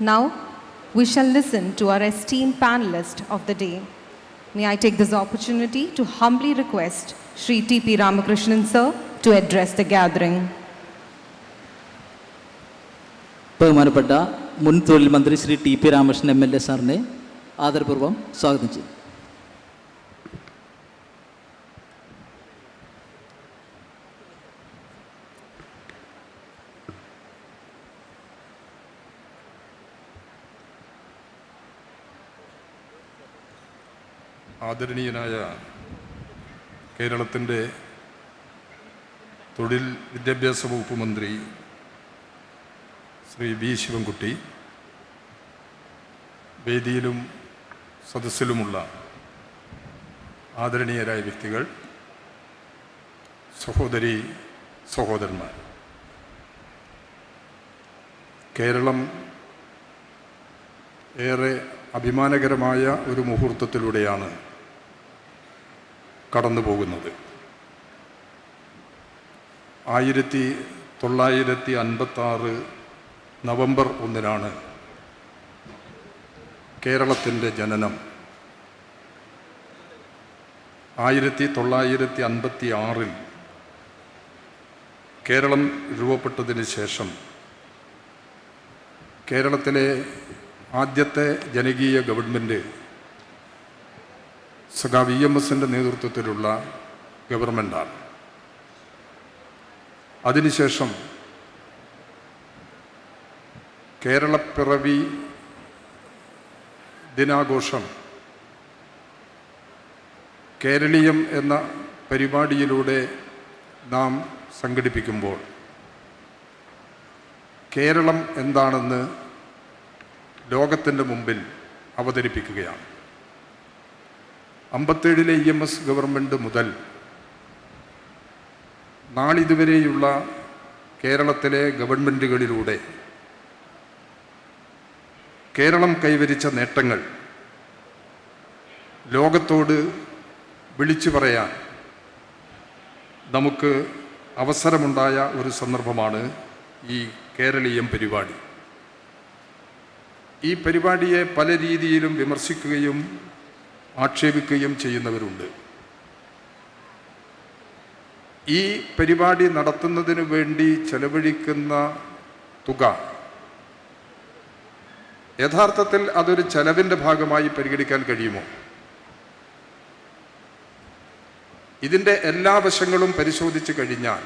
Now, we shall listen to our esteemed panelist of the day. May I take this opportunity to humbly request Sri T.P. Ramakrishnan sir to address the gathering. ബഹുമാനപ്പെട്ട മുൻ തൊഴിൽ മന്ത്രി Shri T P Ramakrishnan M L A സാറിനെ ആദരപൂർവ്വം സ്വാഗതം ചെയ്യും ആദരണീയനായ കേരളത്തിന്റെ തൊഴിൽ വിദ്യാഭ്യാസ വകുപ്പ് മന്ത്രി ശ്രീ വി ശിവൻകുട്ടി വേദിയിലും സദസ്സിലുമുള്ള ആദരണീയരായ വ്യക്തികൾ സഹോദരി സഹോദരന്മാർ. കേരളം ഏറെ അഭിമാനകരമായ ഒരു മുഹൂർത്തത്തിലൂടെയാണ് കടന്നു പോകുന്നത് ആയിരത്തി തൊള്ളായിരത്തി അൻപത്താറ് നവംബർ ഒന്നിനാണ് കേരളത്തിന്റെ ജനനം. ആയിരത്തി തൊള്ളായിരത്തി അൻപത്തി ആറിൽ കേരളം രൂപപ്പെട്ടതിന് ശേഷം കേരളത്തിലെ ആദ്യത്തെ ജനകീയ ഗവൺമെന്റ് സഖാ വി എം എസിന്റെ നേതൃത്വത്തിലുള്ള ഗവൺമെന്റാണ് അതിനുശേഷം കേരളപ്പിറവി ദിനാഘോഷം കേരളീയം എന്ന പരിപാടിയിലൂടെ നാം സംഘടിപ്പിക്കുമ്പോൾ കേരളം എന്താണെന്ന് ലോകത്തിന്റെ മുമ്പിൽ അവതരിപ്പിക്കുകയാണ്. അമ്പത്തേഴിലെ ഇ എം എസ് ഗവൺമെന്റ് മുതൽ നാളിതുവരെയുള്ള കേരളത്തിലെ ഗവൺമെന്റുകളിലൂടെ കേരളം കൈവരിച്ച നേട്ടങ്ങൾ ലോകത്തോട് വിളിച്ചു പറയാൻ നമുക്ക് അവസരമുണ്ടായ ഒരു സന്ദർഭമാണ് ഈ കേരളീയം പരിപാടി. ഈ പരിപാടിയെ പല രീതിയിലും വിമർശിക്കുകയും ആക്ഷേപിക്കുകയും ചെയ്യുന്നവരുണ്ട്. ഈ പരിപാടി നടത്തുന്നതിന് വേണ്ടി ചെലവഴിക്കുന്ന തുക യഥാർത്ഥത്തിൽ അതൊരു ചെലവിന്റെ ഭാഗമായി പരിഗണിക്കാൻ കഴിയുമോ? ഇതിന്റെ എല്ലാ വശങ്ങളും പരിശോധിച്ച് കഴിഞ്ഞാൽ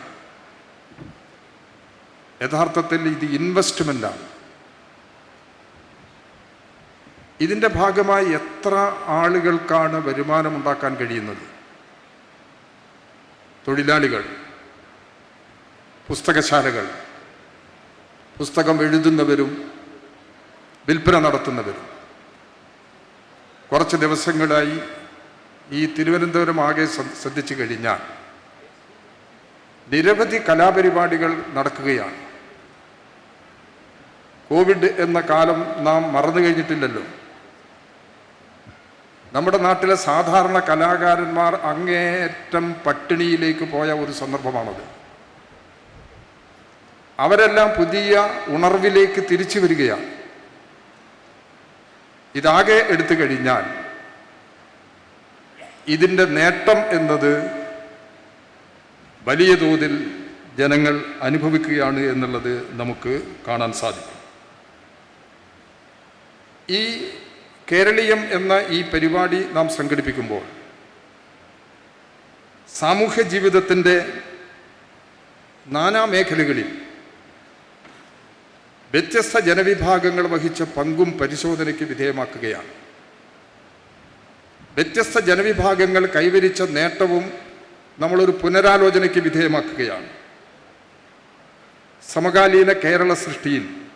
യഥാർത്ഥത്തിൽ ഇത് ഇൻവെസ്റ്റ്മെന്റാണ് ഇതിന്റെ ഭാഗമായി എത്ര ആളുകൾക്കാണ് വരുമാനമുണ്ടാക്കാൻ കഴിയുന്നത്? തൊഴിലാളികൾ പുസ്തകശാലകൾ പുസ്തകം എഴുതുന്നവരും വിൽപ്പന നടത്തുന്നവരും. കുറച്ച് ദിവസങ്ങളായി ഈ തിരുവനന്തപുരം ആകെ ശ്ര- ശ്രദ്ധിച്ചു കഴിഞ്ഞാൽ നിരവധി കലാപരിപാടികൾ നടക്കുകയാണ്. കോവിഡ് എന്ന കാലം നാം മറന്നു കഴിഞ്ഞിട്ടില്ലല്ലോ. നമ്മുടെ നാട്ടിലെ സാധാരണ കലാകാരന്മാർ അങ്ങേറ്റം പട്ടിണിയിലേക്ക് പോയ ഒരു സന്ദർഭമാണത്. അവരെല്ലാം പുതിയ ഉണർവിലേക്ക് തിരിച്ചു വരികയാണ്. ഇതാകെ എടുത്തു കഴിഞ്ഞാൽ ഇതിന്റെ നേട്ടം എന്നത് വലിയ തോതിൽ ജനങ്ങൾ അനുഭവിക്കുകയാണ് എന്നുള്ളത് നമുക്ക് കാണാൻ സാധിക്കും. ഈ കേരളീയം എന്ന ഈ പരിപാടി നാം സംഘടിപ്പിക്കുമ്പോൾ സാമൂഹ്യ ജീവിതത്തിന്റെ നാനാ മേഖലകളിൽ വ്യത്യസ്ത ജനവിഭാഗങ്ങൾ വഹിച്ച പങ്കും പരിശോധനയ്ക്ക് വിധേയമാക്കുകയാണ്. വ്യത്യസ്ത ജനവിഭാഗങ്ങൾ കൈവരിച്ച നേട്ടവും നമ്മളൊരു പുനരാലോചനയ്ക്ക് വിധേയമാക്കുകയാണ്. സമകാലീന കേരള സൃഷ്ടിയിൽ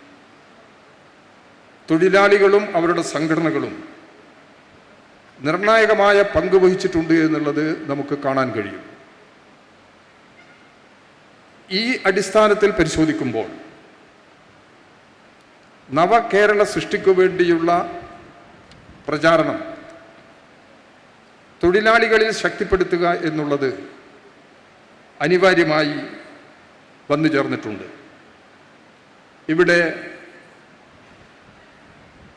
തൊഴിലാളികളും അവരുടെ സംഘടനകളും നിർണായകമായ പങ്ക് വഹിച്ചിട്ടുണ്ട് എന്നുള്ളത് നമുക്ക് കാണാൻ കഴിയും. ഈ അടിസ്ഥാനത്തിൽ പരിശോധിക്കുമ്പോൾ നവകേരള സൃഷ്ടിക്കു വേണ്ടിയുള്ള പ്രചാരണം തൊഴിലാളികളിൽ ശക്തിപ്പെടുത്തുക എന്നുള്ളത് അനിവാര്യമായി വന്നു ചേർന്നിട്ടുണ്ട് ഇവിടെ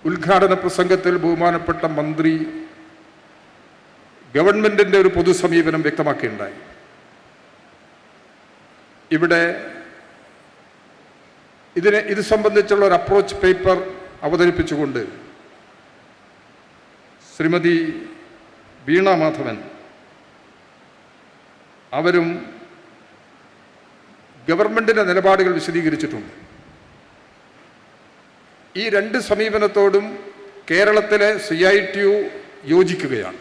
ഉദ്ഘാടന പ്രസംഗത്തിൽ ബഹുമാനപ്പെട്ട മന്ത്രി ഗവൺമെന്റിന്റെ ഒരു പൊതുസമീപനം വ്യക്തമാക്കിയുണ്ടായി. ഇവിടെ ഇതിനെ ഇത് സംബന്ധിച്ചുള്ള ഒരു അപ്രോച്ച് പേപ്പർ അവതരിപ്പിച്ചുകൊണ്ട് ശ്രീമതി വീണ മാധവൻ അവരും ഗവൺമെന്റിന്റെ നിലപാടുകൾ വിശദീകരിച്ചിട്ടുണ്ട്. ഈ രണ്ട് സമീപനത്തോടും കേരളത്തിലെ സി ഐ ടി യു യോജിക്കുകയാണ്.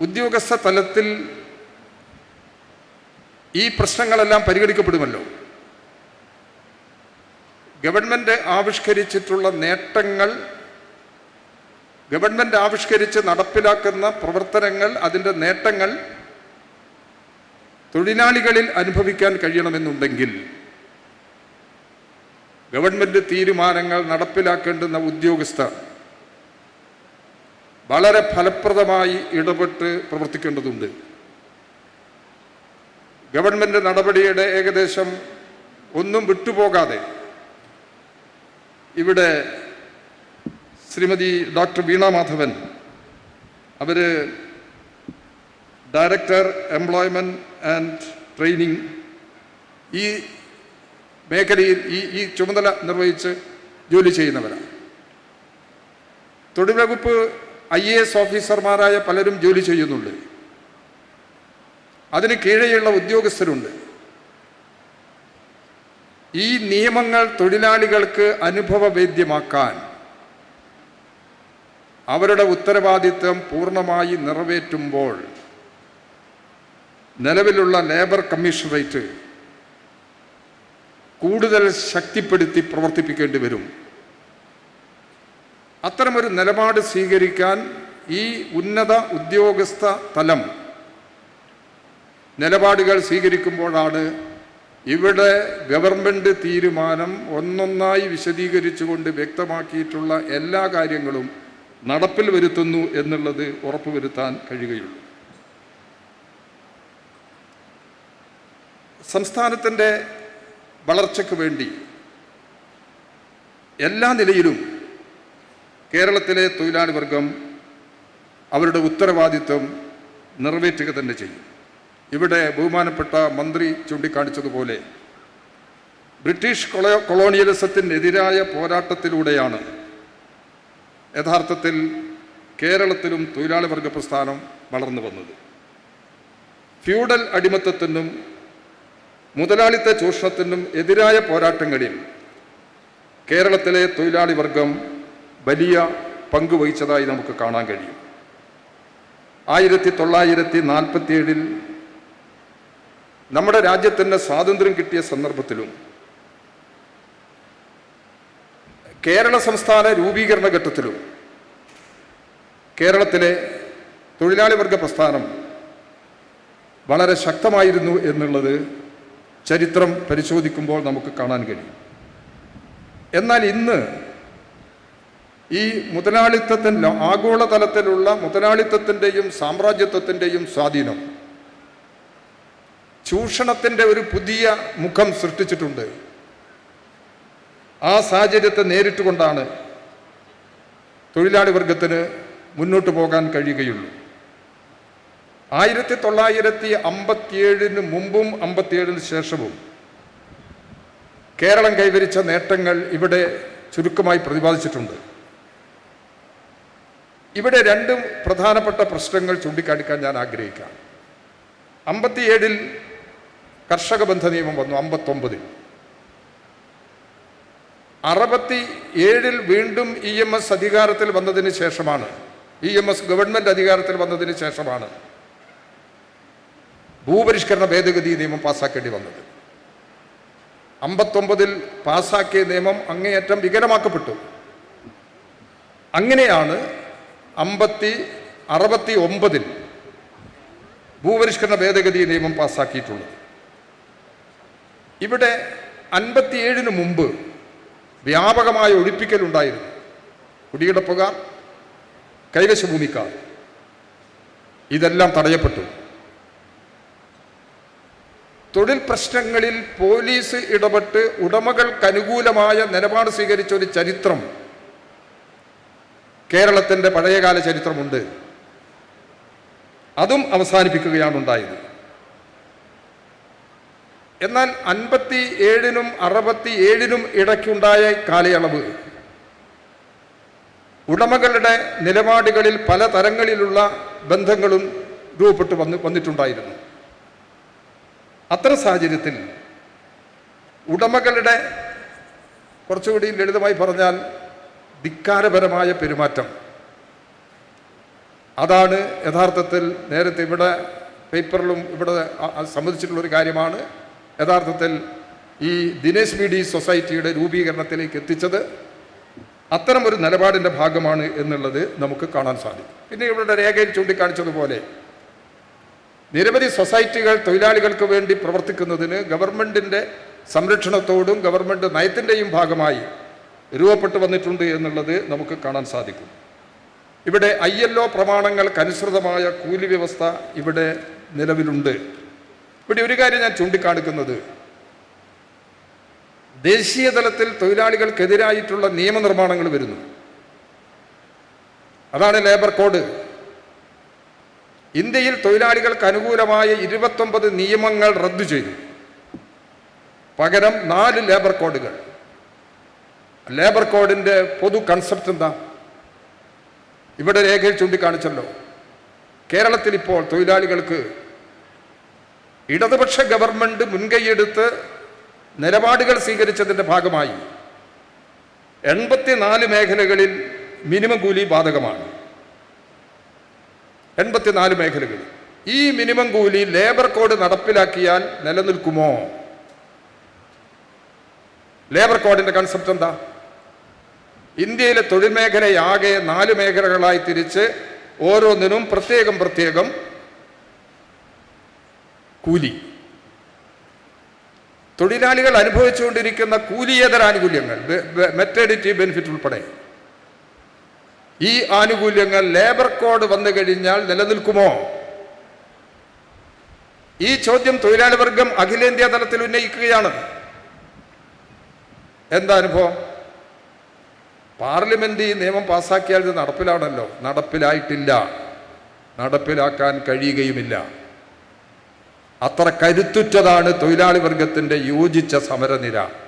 ഉദ്യോഗസ്ഥ തലത്തിൽ ഈ പ്രശ്നങ്ങളെല്ലാം പരിഗണിക്കപ്പെടുമല്ലോ. ഗവൺമെന്റ് ആവിഷ്കരിച്ചിട്ടുള്ള നേട്ടങ്ങൾ ഗവൺമെന്റ് ആവിഷ്കരിച്ച് നടപ്പിലാക്കുന്ന പ്രവർത്തനങ്ങൾ അതിന്റെ നേട്ടങ്ങൾ തൊഴിലാളികളിൽ അനുഭവിക്കാൻ കഴിയണമെന്നുണ്ടെങ്കിൽ ഗവൺമെന്റ് തീരുമാനങ്ങൾ നടപ്പിലാക്കേണ്ടുന്ന ഉദ്യോഗസ്ഥർ വളരെ ഫലപ്രദമായി ഇടപെട്ട് പ്രവർത്തിക്കേണ്ടതുണ്ട്. ഗവൺമെന്റ് നടപടിയുടെ ഏകദേശം ഒന്നും വിട്ടുപോകാതെ ഇവിടെ ശ്രീമതി ഡോക്ടർ വീണ മാധവൻ അവർ ഡയറക്ടർ എംപ്ലോയ്മെന്റ് ആൻഡ് ട്രെയിനിങ് ഈ മേഖലയിൽ ഈ ഈ ചുമതല നിർവഹിച്ച് ജോലി ചെയ്യുന്നവരാണ്. തൊഴിൽ വകുപ്പ് ഐ എ എസ് ഓഫീസർമാരായ പലരും ജോലി ചെയ്യുന്നുണ്ട്. അതിന് കീഴെയുള്ള ഉദ്യോഗസ്ഥരുണ്ട്. ഈ നിയമങ്ങൾ തൊഴിലാളികൾക്ക് അനുഭവവേദ്യമാക്കാൻ അവരുടെ ഉത്തരവാദിത്വം പൂർണമായി നിറവേറ്റുമ്പോൾ നിലവിലുള്ള ലേബർ കമ്മീഷണറേറ്റ് കൂടുതൽ ശക്തിപ്പെടുത്തി പ്രവർത്തിപ്പിക്കേണ്ടി വരും. അത്തരമൊരു നിലപാട് സ്വീകരിക്കാൻ ഈ ഉന്നത ഉദ്യോഗസ്ഥ തലം നിലപാടുകൾ സ്വീകരിക്കുമ്പോഴാണ് ഇവിടെ ഗവൺമെന്റ് തീരുമാനം ഒന്നൊന്നായി വിശദീകരിച്ചുകൊണ്ട് വ്യക്തമാക്കിയിട്ടുള്ള എല്ലാ കാര്യങ്ങളും നടപ്പിൽ വരുത്തുന്നു എന്നുള്ളത് ഉറപ്പുവരുത്താൻ കഴിയുകയുള്ളൂ. സംസ്ഥാനത്തിന്റെ വളർച്ചയ്ക്ക് വേണ്ടി എല്ലാ നിലയിലും കേരളത്തിലെ തൊഴിലാളി വർഗം അവരുടെ ഉത്തരവാദിത്വം നിറവേറ്റുക തന്നെ ചെയ്യും. ഇവിടെ ബഹുമാനപ്പെട്ട മന്ത്രി ചൂണ്ടിക്കാണിച്ചതുപോലെ ബ്രിട്ടീഷ് കൊളോ കൊളോണിയലിസത്തിനെതിരായ പോരാട്ടത്തിലൂടെയാണ് യഥാർത്ഥത്തിൽ കേരളത്തിലും തൊഴിലാളി വർഗ പ്രസ്ഥാനം വളർന്നു വന്നത്. ഫ്യൂഡൽ അടിമത്തത്തിനും മുതലാളിത്ത ചൂഷണത്തിനും എതിരായ പോരാട്ടങ്ങളിൽ കേരളത്തിലെ തൊഴിലാളി വർഗം വലിയ പങ്കുവഹിച്ചതായി നമുക്ക് കാണാൻ കഴിയും. ആയിരത്തി തൊള്ളായിരത്തി നാൽപ്പത്തിയേഴിൽ നമ്മുടെ രാജ്യത്തിന് സ്വാതന്ത്ര്യം കിട്ടിയ സന്ദർഭത്തിലും കേരള സംസ്ഥാന രൂപീകരണ ഘട്ടത്തിലും കേരളത്തിലെ തൊഴിലാളി വർഗ പ്രസ്ഥാനം വളരെ ശക്തമായിരുന്നു എന്നുള്ളത് ചരിത്രം പരിശോധിക്കുമ്പോൾ നമുക്ക് കാണാൻ കഴിയും. എന്നാൽ ഇന്ന് ഈ മുതലാളിത്തത്തിന്റെ ആഗോളതലത്തിലുള്ള മുതലാളിത്തത്തിന്റെയും സാമ്രാജ്യത്വത്തിന്റെയും സ്വാധീനം ചൂഷണത്തിന്റെ ഒരു പുതിയ മുഖം സൃഷ്ടിച്ചിട്ടുണ്ട്. ആ സാഹചര്യത്തെ നേരിട്ടുകൊണ്ടാണ് തൊഴിലാളി വർഗത്തിന് മുന്നോട്ട് പോകാൻ കഴിയുകയുള്ളൂ. ആയിരത്തി തൊള്ളായിരത്തി അമ്പത്തിയേഴിന് മുമ്പും അമ്പത്തിയേഴിന് ശേഷവും കേരളം കൈവരിച്ച നേട്ടങ്ങൾ ഇവിടെ ചുരുക്കമായി പ്രതിപാദിച്ചിട്ടുണ്ട്. ഇവിടെ രണ്ടും പ്രധാനപ്പെട്ട പ്രശ്നങ്ങൾ ചൂണ്ടിക്കാണിക്കാൻ ഞാൻ ആഗ്രഹിക്കാം. അമ്പത്തിയേഴിൽ കർഷക ബന്ധ നിയമം വന്നു അമ്പത്തൊമ്പതിൽ. അറുപത്തി ഏഴിൽ വീണ്ടും ഇ എം എസ് അധികാരത്തിൽ വന്നതിന് ശേഷമാണ് ഇ എം എസ് ഗവൺമെന്റ് അധികാരത്തിൽ വന്നതിന് ശേഷമാണ് ഭൂപരിഷ്കരണ ഭേദഗതി നിയമം പാസ്സാക്കേണ്ടി വന്നത്. അമ്പത്തൊമ്പതിൽ പാസ്സാക്കിയ നിയമം അങ്ങേയറ്റം വികലമാക്കപ്പെട്ടു. അങ്ങനെയാണ് അമ്പത്തി അറുപത്തി ഒമ്പതിൽ ഭൂപരിഷ്കരണ ഭേദഗതി നിയമം പാസ്സാക്കിയിട്ടുള്ളത് ഇവിടെ അൻപത്തിയേഴിന് മുമ്പ് വ്യാപകമായ ഒഴിപ്പിക്കലുണ്ടായിരുന്നു കുടികിടപ്പുകാർ കൈവശഭൂമിക്കാർ. ഇതെല്ലാം തടയപ്പെട്ടു. തൊഴിൽ പ്രശ്നങ്ങളിൽ പോലീസ് ഇടപെട്ട് ഉടമകൾക്ക് അനുകൂലമായ നിലപാട് സ്വീകരിച്ച ഒരു ചരിത്രം കേരളത്തിന്റെ പഴയകാല ചരിത്രമുണ്ട്. അതും അവസാനിപ്പിക്കുകയാണ് ഉണ്ടായത്. എന്നാൽ അൻപത്തി ഏഴിനും അറുപത്തി ഏഴിനും ഇടയ്ക്കുണ്ടായ കാലയളവ് ഉടമകളുടെ നിലപാടുകളിൽ പല തരങ്ങളിലുള്ള ബന്ധങ്ങളും രൂപപ്പെട്ടു വന്ന് വന്നിട്ടുണ്ടായിരുന്നു. അത്തരം സാഹചര്യത്തിൽ ഉടമകളുടെ കുറച്ചുകൂടി ലളിതമായി പറഞ്ഞാൽ ധിക്കാരപരമായ പെരുമാറ്റം. അതാണ് യഥാർത്ഥത്തിൽ നേരത്തെ ഇവിടെ പേപ്പറിലും ഇവിടെ സംബന്ധിച്ചിട്ടുള്ളൊരു കാര്യമാണ്. യഥാർത്ഥത്തിൽ ഈ ദിനേശ് ബി സൊസൈറ്റിയുടെ രൂപീകരണത്തിലേക്ക് എത്തിച്ചത് അത്തരം ഒരു നിലപാടിന്റെ ഭാഗമാണ് എന്നുള്ളത് നമുക്ക് കാണാൻ സാധിക്കും. പിന്നെ ഇവിടെ രേഖയിൽ ചൂണ്ടിക്കാണിച്ചതുപോലെ നിരവധി സൊസൈറ്റികൾ തൊഴിലാളികൾക്ക് വേണ്ടി പ്രവർത്തിക്കുന്നതിന് ഗവൺമെന്റിന്റെ സംരക്ഷണത്തോടും ഗവൺമെന്റ് നയത്തിന്റെയും ഭാഗമായി രൂപപ്പെട്ടു വന്നിട്ടുണ്ട് എന്നുള്ളത് നമുക്ക് കാണാൻ സാധിക്കും. ഇവിടെ ഐ എൽ ഒ പ്രമാണങ്ങൾക്കനുസൃതമായ കൂലി വ്യവസ്ഥ ഇവിടെ നിലവിലുണ്ട്. ഇവിടെ ഒരു കാര്യം ഞാൻ ചൂണ്ടിക്കാണിക്കുന്നത്. ദേശീയ തലത്തിൽ തൊഴിലാളികൾക്കെതിരായിട്ടുള്ള നിയമനിർമ്മാണങ്ങൾ വരുന്നു. അതാണ് ലേബർ കോഡ്. ഇന്ത്യയിൽ തൊഴിലാളികൾക്ക് അനുകൂലമായ ഇരുപത്തൊമ്പത് നിയമങ്ങൾ റദ്ദു ചെയ്തു. പകരം നാല് ലേബർ കോഡുകൾ. ലേബർ കോഡിന്റെ പൊതു കൺസെപ്റ്റ് എന്താ? ഇവിടെ രേഖയിൽ ചൂണ്ടിക്കാണിച്ചല്ലോ. കേരളത്തിൽ ഇപ്പോൾ തൊഴിലാളികൾക്ക് ഇടതുപക്ഷ ഗവൺമെന്റ് മുൻകൈയെടുത്ത് നിലപാടുകൾ സ്വീകരിച്ചതിന്റെ ഭാഗമായി എൺപത്തിനാല് മേഖലകളിൽ മിനിമം കൂലി ബാധകമാണ്. എൺപത്തിനാല് മേഖലകൾ. ഈ മിനിമം കൂലി ലേബർ കോഡ് നടപ്പിലാക്കിയാൽ നിലനിൽക്കുമോ? ലേബർ കോഡിന്റെ കൺസെപ്റ്റ് എന്താ? ഇന്ത്യയിലെ തൊഴിൽ മേഖലയാകെ നാല് മേഖലകളായി തിരിച്ച് ഓരോന്നിനും പ്രത്യേകം പ്രത്യേകം കൂലി. തൊഴിലാളികൾ അനുഭവിച്ചുകൊണ്ടിരിക്കുന്ന കൂലിയേതര ആനുകൂല്യങ്ങൾ മെറ്റേണിറ്റി ബെനിഫിറ്റ് ഉൾപ്പെടെ. ഈ ആനുകൂല്യങ്ങൾ ലേബർ കോഡ് വന്നു കഴിഞ്ഞാൽ നിലനിൽക്കുമോ? ഈ ചോദ്യം തൊഴിലാളി വർഗം അഖിലേന്ത്യാ തലത്തിൽ ഉന്നയിക്കുകയാണ്. എന്താ അനുഭവം? പാർലമെന്റ് ഈ നിയമം പാസ്സാക്കിയാൽ ഇത് നടപ്പിലാണല്ലോ. നടപ്പിലായിട്ടില്ല. നടപ്പിലാക്കാൻ കഴിയുകയുമില്ല. അത്ര കരുത്തുറ്റതാണ് തൊഴിലാളി വർഗത്തിന്റെ യോജിച്ച സമരനിര.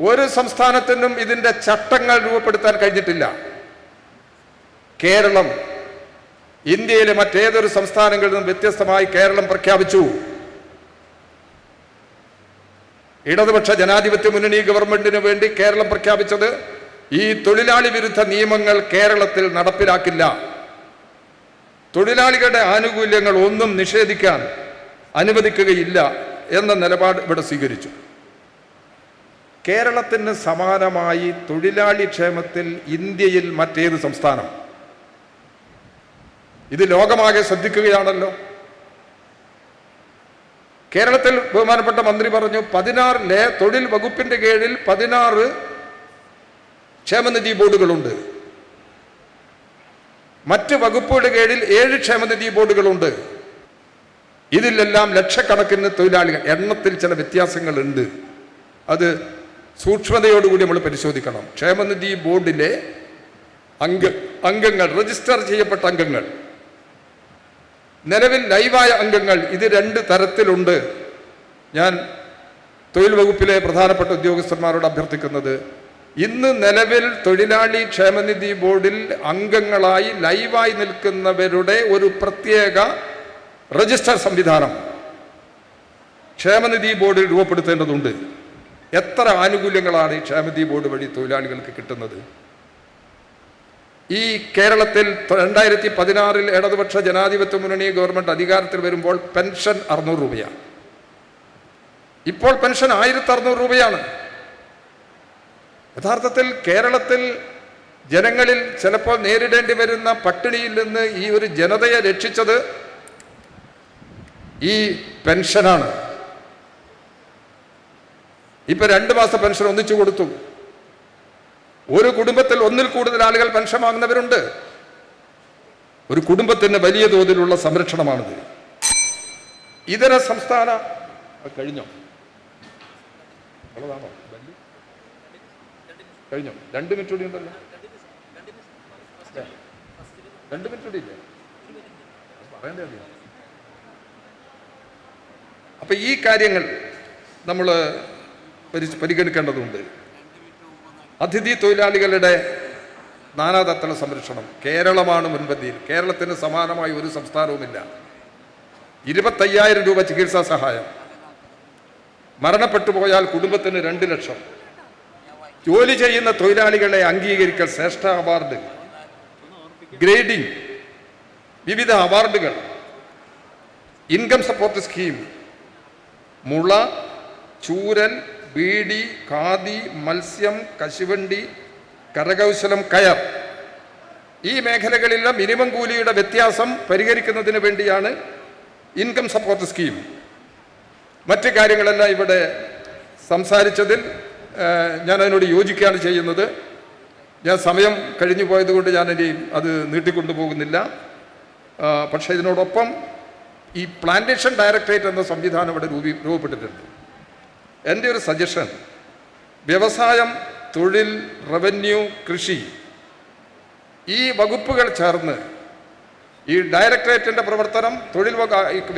ഒരു സംസ്ഥാനത്തിനും ഇതിന്റെ ചട്ടങ്ങൾ രൂപപ്പെടുത്താൻ കഴിഞ്ഞിട്ടില്ല. കേരളം ഇന്ത്യയിലെ മറ്റേതൊരു സംസ്ഥാനങ്ങളിൽ നിന്നും വ്യത്യസ്തമായി കേരളം പ്രഖ്യാപിച്ചു. ഇടതുപക്ഷ ജനാധിപത്യ മുന്നണി ഗവൺമെന്റിന് വേണ്ടി കേരളം പ്രഖ്യാപിച്ചത് ഈ തൊഴിലാളി വിരുദ്ധ നിയമങ്ങൾ കേരളത്തിൽ നടപ്പിലാക്കില്ല. തൊഴിലാളികളുടെ ആനുകൂല്യങ്ങൾ ഒന്നും നിഷേധിക്കാൻ അനുവദിക്കുകയില്ല എന്ന നിലപാട് ഇവിടെ സ്വീകരിച്ചു. കേരളത്തിന് സമാനമായി തൊഴിലാളി ക്ഷേമത്തിൽ ഇന്ത്യയിൽ മറ്റേത് സംസ്ഥാനം. ഇത് ലോകമാകെ ശ്രദ്ധിക്കുകയാണല്ലോ. കേരളത്തിൽ ബഹുമാനപ്പെട്ട മന്ത്രി പറഞ്ഞു പതിനാറിലെ തൊഴിൽ വകുപ്പിന്റെ കീഴിൽ പതിനാറ് ക്ഷേമനിധി ബോർഡുകളുണ്ട്. മറ്റ് വകുപ്പുകളുടെ കീഴിൽ ഏഴ് ക്ഷേമനിധി ബോർഡുകളുണ്ട്. ഇതിലെല്ലാം ലക്ഷക്കണക്കിന് തൊഴിലാളികൾ എണ്ണത്തിൽ ചില വ്യത്യാസങ്ങളുണ്ട്. അത് സൂക്ഷ്മതയോടുകൂടി നമ്മൾ പരിശോധിക്കണം. ക്ഷേമനിധി ബോർഡിലെ അംഗ അംഗങ്ങൾ രജിസ്റ്റർ ചെയ്യപ്പെട്ട അംഗങ്ങൾ. നിലവിൽ ലൈവായ അംഗങ്ങൾ ഇത് രണ്ട് തരത്തിലുണ്ട്. ഞാൻ തൊഴിൽ വകുപ്പിലെ പ്രധാനപ്പെട്ട ഉദ്യോഗസ്ഥന്മാരോട് അഭ്യർത്ഥിക്കുന്നത് ഇന്ന് നിലവിൽ തൊഴിലാളി ക്ഷേമനിധി ബോർഡിൽ അംഗങ്ങളായി ലൈവായി നിൽക്കുന്നവരുടെ ഒരു പ്രത്യേക രജിസ്റ്റർ സംവിധാനം. ക്ഷേമനിധി ബോർഡിൽ രൂപപ്പെടുത്തേണ്ടതുണ്ട്. എത്ര ആനുകൂല്യങ്ങളാണ് ഈ ക്ഷേമനിധി ബോർഡ് വഴി തൊഴിലാളികൾക്ക് കിട്ടുന്നത്? ഈ കേരളത്തിൽ രണ്ടായിരത്തി പതിനാറിൽ ഇടതുപക്ഷ ജനാധിപത്യ മുന്നണി ഗവൺമെന്റ് അധികാരത്തിൽ വരുമ്പോൾ പെൻഷൻ അറുന്നൂറ് രൂപയാണ്. ഇപ്പോൾ പെൻഷൻ ആയിരത്തി അറുന്നൂറ് രൂപയാണ്. യഥാർത്ഥത്തിൽ കേരളത്തിൽ ജനങ്ങളിൽ ചിലപ്പോൾ നേരിടേണ്ടി വരുന്ന പട്ടിണിയിൽ നിന്ന് ഈ ഒരു ജനതയെ രക്ഷിച്ചത് ഈ പെൻഷനാണ്. ഇപ്പൊ രണ്ട് മാസം പെൻഷൻ ഒന്നിച്ചു കൊടുത്തു. ഒരു കുടുംബത്തിൽ ഒന്നിൽ കൂടുതൽ ആളുകൾ പെൻഷൻ വാങ്ങുന്നവരുണ്ട്. ഒരു കുടുംബത്തിന് വലിയ തോതിലുള്ള സംരക്ഷണമാണിത്. ഇതര സംസ്ഥാന കഴിഞ്ഞോ? കഴിഞ്ഞോ? രണ്ട് മിനിറ്റ് കൂടി ഉണ്ടല്ലോ. രണ്ട് മിനിറ്റ് കൂടി അപ്പൊ ഈ കാര്യങ്ങൾ നമ്മൾ പരിഗണിക്കേണ്ടതുണ്ട്. അതിഥി തൊഴിലാളികളുടെ നാനാതത്വ സംരക്ഷണം. കേരളമാണ് മുൻപന്തിയിൽ. കേരളത്തിന് സമാനമായ ഒരു സംസ്ഥാനവുമില്ല. ഇരുപത്തയ്യായിരം രൂപ ചികിത്സാ സഹായം. മരണപ്പെട്ടു പോയാൽ കുടുംബത്തിന് രണ്ട് ലക്ഷം. ജോലി ചെയ്യുന്ന തൊഴിലാളികളെ അംഗീകരിക്കൽ ശ്രേഷ്ഠ അവാർഡ്. ഗ്രേഡിംഗ്. വിവിധ അവാർഡുകൾ. Income support scheme. മുള ചൂരൽ ബീഡി ഖാദി മത്സ്യം കശുവണ്ടി കരകൗശലം കയർ. ഈ മേഖലകളിലെ മിനിമം കൂലിയുടെ വ്യത്യാസം പരിഹരിക്കുന്നതിന് വേണ്ടിയാണ് ഇൻകം സപ്പോർട്ട് സ്കീം. മറ്റ് കാര്യങ്ങളെല്ലാം ഇവിടെ സംസാരിച്ചതിൽ ഞാൻ അതിനോട് യോജിക്കുകയാണ് ചെയ്യുന്നത്. ഞാൻ സമയം കഴിഞ്ഞു പോയതുകൊണ്ട് ഞാൻ ഇനി അത് നീട്ടിക്കൊണ്ടുപോകുന്നില്ല. പക്ഷേ ഇതിനോടൊപ്പം ഈ പ്ലാന്റേഷൻ ഡയറക്ടറേറ്റ് എന്ന സംവിധാനം ഇവിടെ രൂപീ രൂപപ്പെട്ടിട്ടുണ്ട്. എന്റെ ഒരു സജഷൻ വ്യവസായം തൊഴിൽ റവന്യൂ കൃഷി ഈ വകുപ്പുകൾ ചേർന്ന് ഈ ഡയറക്ടറേറ്റിന്റെ പ്രവർത്തനം തൊഴിൽ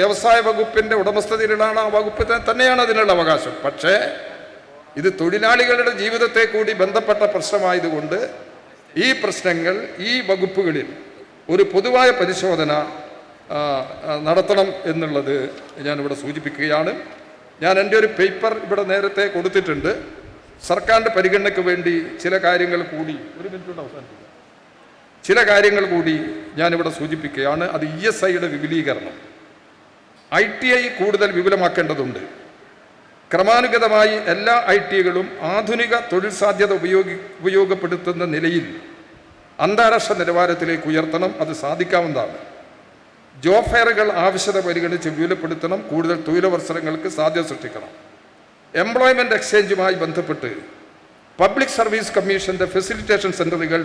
വ്യവസായ വകുപ്പിന്റെ ഉടമസ്ഥതയിലാണ് ആ വകുപ്പ് തന്നെയാണ് അതിനുള്ള അവകാശം. പക്ഷേ ഇത് തൊഴിലാളികളുടെ ജീവിതത്തെ കൂടി ബന്ധപ്പെട്ട പ്രശ്നമായതുകൊണ്ട് ഈ പ്രശ്നങ്ങൾ ഈ വകുപ്പുകളിൽ ഒരു പൊതുവായ പരിശോധന നടത്തണം എന്നുള്ളത് ഞാനിവിടെ സൂചിപ്പിക്കുകയാണ്. ഞാൻ എന്റെ ഒരു പേപ്പർ ഇവിടെ നേരത്തെ കൊടുത്തിട്ടുണ്ട്. സർക്കാരിന്റെ പരിഗണനയ്ക്ക് വേണ്ടി ചില കാര്യങ്ങൾ കൂടി ഒരു മിനിറ്റ് അവസാനിപ്പിക്കും. ചില കാര്യങ്ങൾ കൂടി ഞാനിവിടെ സൂചിപ്പിക്കുകയാണ്. അത് ഇ എസ് ഐയുടെ വിപുലീകരണം. ഐ ടി ഐ കൂടുതൽ വിപുലമാക്കേണ്ടതുണ്ട്. ക്രമാനുഗതമായി എല്ലാ ഐ ടി ഐകളും ആധുനിക തൊഴിൽ സാധ്യത ഉപയോഗി ഉപയോഗപ്പെടുത്തുന്ന നിലയിൽ അന്താരാഷ്ട്ര നിലവാരത്തിലേക്ക് ഉയർത്തണം. അത് സാധിക്കാവുന്നതാണ്. ജോബ് ഫെയറുകൾ ആവശ്യത പരിഗണിച്ച് വിപുലപ്പെടുത്തണം കൂടുതൽ തൊഴിലവസരങ്ങൾക്ക് സാധ്യത സൃഷ്ടിക്കണം. എംപ്ലോയ്മെന്റ് എക്സ്ചേഞ്ചുമായി ബന്ധപ്പെട്ട് പബ്ലിക് സർവീസ് കമ്മീഷന്റെ ഫെസിലിറ്റേഷൻ സെന്ററുകൾ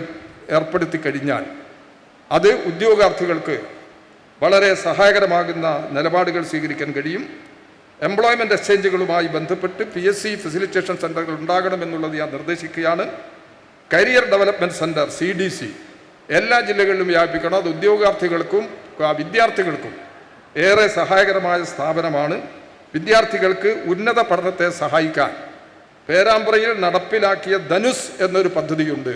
ഏർപ്പെടുത്തി കഴിഞ്ഞാൽ അത് ഉദ്യോഗാർത്ഥികൾക്ക് വളരെ സഹായകരമാകുന്ന നിലപാടുകൾ സ്വീകരിക്കാൻ കഴിയും. എംപ്ലോയ്മെന്റ് എക്സ്ചേഞ്ചുകളുമായി ബന്ധപ്പെട്ട് പി എസ് സി ഫെസിലിറ്റേഷൻ സെന്ററുകൾ ഉണ്ടാകണമെന്നുള്ളത് ഞാൻ നിർദ്ദേശിക്കുകയാണ്. Career development centre C D C എല്ലാ ജില്ലകളിലും വ്യാപിക്കണം. അത് ഉദ്യോഗാർത്ഥികൾക്കും വിദ്യാർത്ഥികൾക്കും ഏറെ സഹായകരമായ സ്ഥാപനമാണ് വിദ്യാർത്ഥികൾക്ക് ഉന്നത പഠനത്തെ സഹായിക്കാൻ. പേരാമ്പ്രയിൽ നടപ്പിലാക്കിയ ധനുസ് എന്നൊരു പദ്ധതിയുണ്ട്.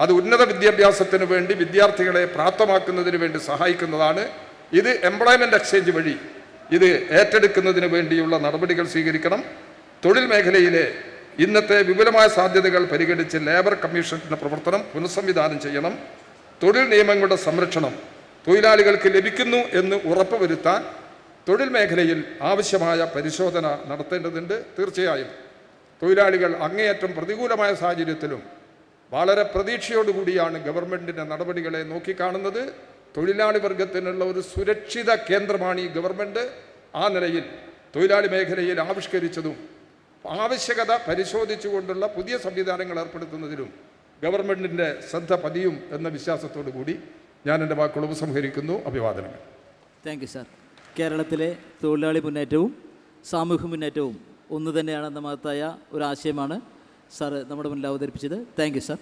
അത് ഉന്നത വിദ്യാഭ്യാസത്തിന് വേണ്ടി വിദ്യാർത്ഥികളെ പ്രാപ്തമാക്കുന്നതിന് വേണ്ടി സഹായിക്കുന്നതാണ്. ഇത് എംപ്ലോയ്മെന്റ് എക്സ്ചേഞ്ച് വഴി ഇത് ഏറ്റെടുക്കുന്നതിന് വേണ്ടിയുള്ള നടപടികൾ സ്വീകരിക്കണം. തൊഴിൽ മേഖലയിലെ ഇന്നത്തെ വിപുലമായ സാധ്യതകൾ പരിഗണിച്ച് ലേബർ കമ്മീഷന്റെ പ്രവർത്തനം പുനഃസംവിധാനം ചെയ്യണം. തൊഴിൽ നിയമങ്ങളുടെ സംരക്ഷണം തൊഴിലാളികൾക്ക് ലഭിക്കുന്നു എന്ന് ഉറപ്പുവരുത്താൻ തൊഴിൽ മേഖലയിൽ ആവശ്യമായ പരിശോധന നടത്തേണ്ടതുണ്ട് തീർച്ചയായും. തൊഴിലാളികൾ അങ്ങേയറ്റം പ്രതികൂലമായ സാഹചര്യത്തിലും വളരെ പ്രതീക്ഷയോടുകൂടിയാണ് ഗവൺമെന്റിന്റെ നടപടികളെ നോക്കിക്കാണുന്നത്. തൊഴിലാളി വർഗത്തിനുള്ള ഒരു സുരക്ഷിത കേന്ദ്രമാണ് ഈ ഗവൺമെന്റ് ആ നിലയിൽ തൊഴിലാളി മേഖലയിൽ ആവിഷ്കരിച്ചതും ആവശ്യകത പരിശോധിച്ചുകൊണ്ടുള്ള പുതിയ സംവിധാനങ്ങൾ ഏർപ്പെടുത്തുന്നതിലും ഗവൺമെന്റിന്റെ ശ്രദ്ധ പതിയും എന്ന വിശ്വാസത്തോടു കൂടി ഞാൻ എന്റെ വാക്കുകൾ ഉപസംഹരിക്കുന്നു. അഭിവാദനങ്ങൾ. താങ്ക് യു സാർ കേരളത്തിലെ തൊഴിലാളി മുന്നേറ്റവും സാമൂഹ്യ മുന്നേറ്റവും ഒന്ന് തന്നെയാണെന്ന മഹത്തായ ഒരു ആശയമാണ് സാറ് നമ്മുടെ മുന്നിൽ അവതരിപ്പിച്ചത്. Thank you sir